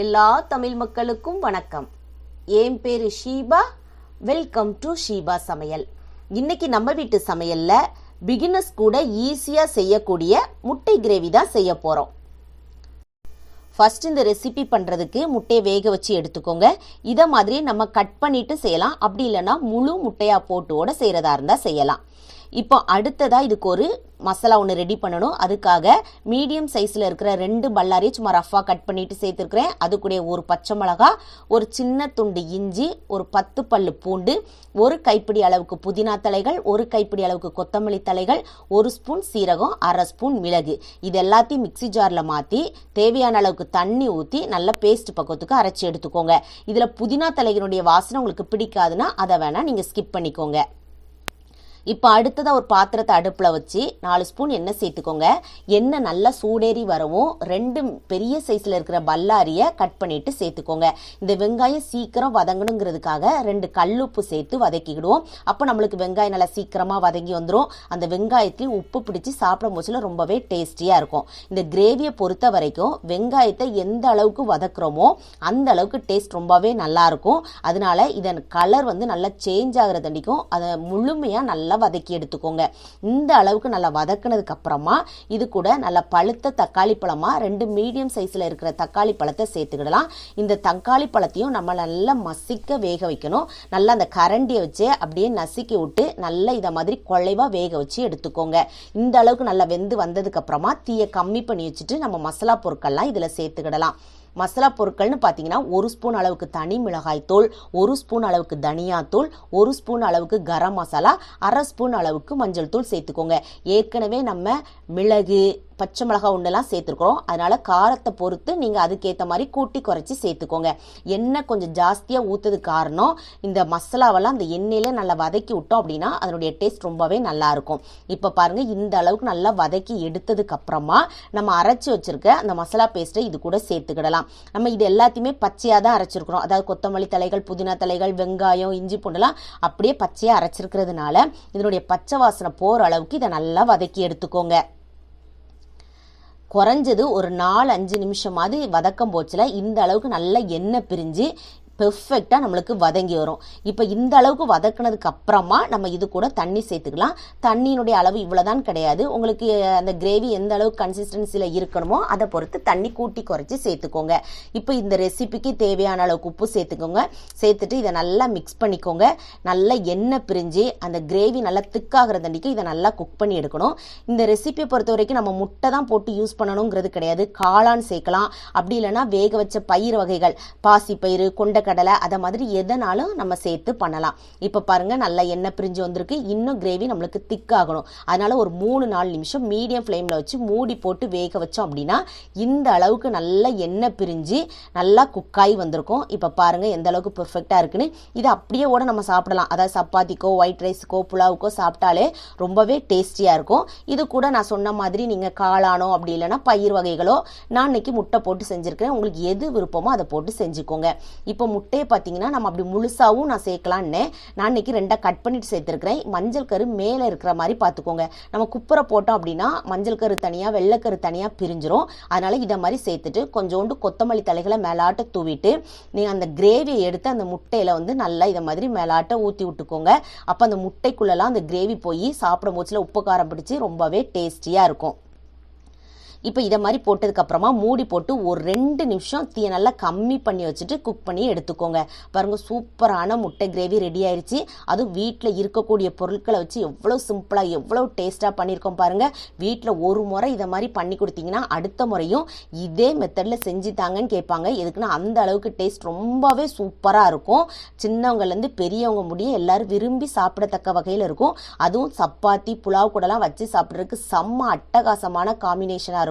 எல்லா தமிழ் மக்களுக்கும் வணக்கம். என் பேரு ஷீபா. வெல்கம் டு ஷீபா சமையல். இன்னைக்கு நம்ம வீட்டு சமையல்ல பிகினர்ஸ் கூட ஈஸியா செய்யக்கூடிய முட்டை கிரேவி தான் செய்ய போறோம். ஃபர்ஸ்ட் இந்த ரெசிபி பண்ணுறதுக்கு முட்டையை வேக வச்சு எடுத்துக்கோங்க. இதை மாதிரி நம்ம கட் பண்ணிட்டு செய்யலாம். அப்படி இல்லைன்னா முழு முட்டையாக போட்டுவோட செய்கிறதா இருந்தால் செய்யலாம். இப்போ அடுத்ததாக இதுக்கு ஒரு மசாலா ஒன்று ரெடி பண்ணணும். அதுக்காக மீடியம் சைஸில் இருக்கிற ரெண்டு பல்லாரி சும்மா ரஃபாக கட் பண்ணிட்டு சேர்த்துருக்குறேன். அது கூட ஒரு பச்சை மிளகா ஒரு சின்ன துண்டு இஞ்சி ஒரு பத்து பல்லு பூண்டு ஒரு கைப்பிடி அளவுக்கு புதினா தலைகள் ஒரு கைப்பிடி அளவுக்கு கொத்தமல்லி தலைகள் ஒரு ஸ்பூன் சீரகம் அரை ஸ்பூன் மிளகு. இது எல்லாத்தையும் மிக்சி ஜாரில் மாற்றி தேவையான அளவுக்கு தண்ணி ஊற்றி நல்ல பேஸ்ட் பக்கத்துக்கு அரைச்சி எடுத்துக்கோங்க. இதில் புதினா தலைகளுடைய வாசனை உங்களுக்கு பிடிக்காதுன்னா அதை வேணால் நீங்கள் ஸ்கிப் பண்ணிக்கோங்க. இப்போ அடுத்ததாக ஒரு பாத்திரத்தை அடுப்பில் வச்சு நாலு ஸ்பூன் எண்ணெய் சேர்த்துக்கோங்க. எண்ணெய் நல்லா சூடேறி வரவும் ரெண்டு பெரிய சைஸில் இருக்கிற பல்லாரியை கட் பண்ணிட்டு சேர்த்துக்கோங்க. இந்த வெங்காயம் சீக்கிரம் வதங்கணுங்கிறதுக்காக ரெண்டு கல்லுப்பு சேர்த்து வதக்கிக்கிடுவோம். அப்போ நம்மளுக்கு வெங்காயம் நல்லா சீக்கிரமாக வதங்கி வந்துடும் அந்த வெங்காயத்தையும் உப்பு பிடிச்சி சாப்பிடும் போச்சுல ரொம்பவே டேஸ்டியாக இருக்கும். இந்த கிரேவியை பொறுத்த வரைக்கும் வெங்காயத்தை எந்த அளவுக்கு வதக்குறோமோ அந்த அளவுக்கு டேஸ்ட் ரொம்பவே நல்லாயிருக்கும் அதனால இதன் கலர் வந்து நல்லா சேஞ்ச் ஆகிறதண்டிக்கும் அதை முழுமையாக நல்லா நல்லா வதக்கி எடுத்துக்கோங்க. இந்த அளவுக்கு நல்லா வதக்குனதுக்கு அப்புறமா இது கூட நல்லா பழுத்த தக்காளி பழமா ரெண்டு மீடியம் சைஸ்ல இருக்கிற தக்காளி பழத்தை சேர்த்துக்கிடலாம். இந்த தக்காளி பழத்தையும் நம்ம நல்லா மசிக்க வேக வைக்கணும். நல்லா அந்த கரண்டியை வச்சு அப்படியே நசுக்கி விட்டு நல்லா இதை மாதிரி குழைவா வேக வச்சு எடுத்துக்கோங்க. இந்த அளவுக்கு நல்லா வெந்து வந்ததுக்கு அப்புறமா தீயை கம்மி பண்ணி வச்சுட்டு நம்ம மசாலா பொருட்கள்லாம் இதில் சேர்த்துக்கிடலாம். மசாலா பொருட்கள்னு பார்த்தீங்கன்னா ஒரு ஸ்பூன் அளவுக்கு தனி மிளகாய் தூள் ஒரு ஸ்பூன் அளவுக்கு தனியாத்தூள் ஒரு ஸ்பூன் அளவுக்கு கரம் மசாலா அரை ஸ்பூன் அளவுக்கு மஞ்சள் தூள் சேர்த்துக்கோங்க. ஏற்கனவே நம்ம மிளகு பச்சை மிளகா ஒன்றெல்லாம் சேர்த்துருக்குறோம். அதனால் காரத்தை பொறுத்து நீங்கள் அதுக்கேற்ற மாதிரி கூட்டி குறைச்சி சேர்த்துக்கோங்க. எண்ணெய் கொஞ்சம் ஜாஸ்தியாக ஊற்றுறது காரணம் இந்த மசாலாவெல்லாம் அந்த எண்ணெயில் நல்லா வதக்கி விட்டோம் அப்படின்னா அதனுடைய டேஸ்ட் ரொம்பவே நல்லாயிருக்கும் இப்போ பாருங்கள் இந்த அளவுக்கு நல்லா வதக்கி எடுத்ததுக்கு அப்புறமா நம்ம அரைச்சி வச்சுருக்க அந்த மசாலா பேஸ்ட்டை இது கூட சேர்த்துக்கிடலாம். நம்ம இது எல்லாத்தையுமே பச்சையாக தான் அரைச்சிருக்கிறோம். அதாவது கொத்தமல்லி தலைகள் புதினா தலைகள் வெங்காயம் இஞ்சி பூண்டுலாம் அப்படியே பச்சையாக அரைச்சிருக்கிறதுனால இதனுடைய பச்சை வாசனை போகிற அளவுக்கு இதை நல்லா வதக்கி எடுத்துக்கோங்க. குறைஞ்சது ஒரு நாலு அஞ்சு நிமிஷமாவது வதக்கம் போச்சுல இந்த அளவுக்கு நல்லா எண்ணெய் பிரிஞ்சு பெர்ஃபெக்டாக நம்மளுக்கு வதங்கி வரும். இப்போ இந்த அளவுக்கு வதக்குனதுக்கு அப்புறமா நம்ம இது கூட தண்ணி சேர்த்துக்கலாம். தண்ணியினுடைய அளவு இவ்வளோதான் கிடையாது. உங்களுக்கு அந்த கிரேவி எந்த அளவுக்கு கன்சிஸ்டன்சியில் இருக்கணுமோ அதை பொறுத்து தண்ணி கூட்டி குறைச்சி சேர்த்துக்கோங்க. இப்போ இந்த ரெசிபிக்கு தேவையான அளவுக்கு உப்பு சேர்த்துக்கோங்க. சேர்த்துட்டு இதை நல்லா மிக்ஸ் பண்ணிக்கோங்க. நல்லா எண்ணெய் பிரிஞ்சு அந்த கிரேவி நல்லா திக்காகிறதண்டிக்கு இதை நல்லா குக் பண்ணி எடுக்கணும். இந்த ரெசிபியை பொறுத்த வரைக்கும் நம்ம முட்டை தான் போட்டு யூஸ் பண்ணணுங்கிறது கிடையாது. காளான் சேர்க்கலாம். அப்படி இல்லைன்னா வேக வச்ச பயிர் வகைகள். பாசி பயிர் கொண்ட கடலை அதை மாதிரி எதனாலும் நம்ம சேர்த்து பண்ணலாம். இப்போ பாருங்க நல்லா எண்ணெய் பிரிஞ்சு வந்திருக்கு. இன்னும் கிரேவி நம்மளுக்கு திக்காகணும் அதனால் ஒரு மூணு நாலு நிமிஷம் மீடியம் ஃப்ளேமில் வச்சு மூடி போட்டு வேக வச்சோம் அப்படின்னா இந்த அளவுக்கு நல்லா எண்ணெய் பிரிஞ்சு நல்லா குக்காய் வந்திருக்கும். இப்போ பாருங்கள் எந்த அளவுக்கு பெர்ஃபெக்டாக இருக்குன்னு. இது அப்படியே கூட நம்ம சாப்பிடலாம். அதாவது சப்பாத்திக்கோ ஒயிட் ரைஸுக்கோ புலாவுக்கோ சாப்பிட்டாலே ரொம்பவே டேஸ்டியாக இருக்கும். இது கூட நான் சொன்ன மாதிரி நீங்கள் காளானோ அப்படி இல்லைன்னா பயிர் வகைகளோ நான் இன்னைக்கு முட்டை போட்டு செஞ்சுருக்கேன் உங்களுக்கு எது விருப்பமோ அதை போட்டு செஞ்சுக்கோங்க. இப்போ முட்டையை பார்த்தீங்கன்னா நம்ம அப்படி முழுசாகவும் நான் சேர்க்கலான்னு நான் இன்னைக்கு ரெண்டாக கட் பண்ணிட்டு சேர்த்துருக்கிறேன். மஞ்சள் கரு மேலே இருக்கிற மாதிரி பார்த்துக்கோங்க. நம்ம குப்பரை போட்டோம் அப்படின்னா மஞ்சள் கரு தனியாக வெள்ளைக்கரு தனியாக பிரிஞ்சிரும். அதனால இதை மாதிரி சேர்த்துட்டு கொஞ்சோண்டு கொத்தமல்லி தலைகளை மேலாட்ட தூவிட்டு நீங்கள் அந்த கிரேவியை எடுத்து அந்த முட்டையில் வந்து நல்லா இதை மாதிரி மேலாட்ட ஊற்றி விட்டுக்கோங்க. அப்போ அந்த முட்டைக்குள்ளெல்லாம் அந்த கிரேவி போய் சாப்பிடும் போச்சுல உப்பு காரம் பிடிச்சி ரொம்பவே டேஸ்டியாக இருக்கும். இப்போ இதை மாதிரி போட்டதுக்கப்புறமா மூடி போட்டு ஒரு ரெண்டு நிமிஷம் தீயை நல்லா கம்மி பண்ணி வச்சுட்டு குக் பண்ணி எடுத்துக்கோங்க. பாருங்க சூப்பரான முட்டை கிரேவி ரெடி ஆயிடுச்சு அதுவும் வீட்டில் இருக்கக்கூடிய பொருட்களை வச்சு எவ்வளோ சிம்பிளாக எவ்வளோ டேஸ்ட்டாக பண்ணியிருக்கோம் பாருங்கள் வீட்டில் ஒரு முறை இதை மாதிரி பண்ணி கொடுத்தீங்கன்னா அடுத்த முறையும் இதே மெத்தடில் செஞ்சு தாங்கன்னு கேட்பாங்க. எதுக்குன்னா அந்த அளவுக்கு டேஸ்ட் ரொம்பவே சூப்பராக இருக்கும். சின்னவங்கலேருந்து பெரியவங்க முடிய எல்லாரும் விரும்பி சாப்பிடத்தக்க வகையில் இருக்கும். அதுவும் சப்பாத்தி புலாவ் கூடலாம் வச்சு சாப்பிட்றதுக்கு செம்ம அட்டகாசமான காம்பினேஷனாக இருக்கும்.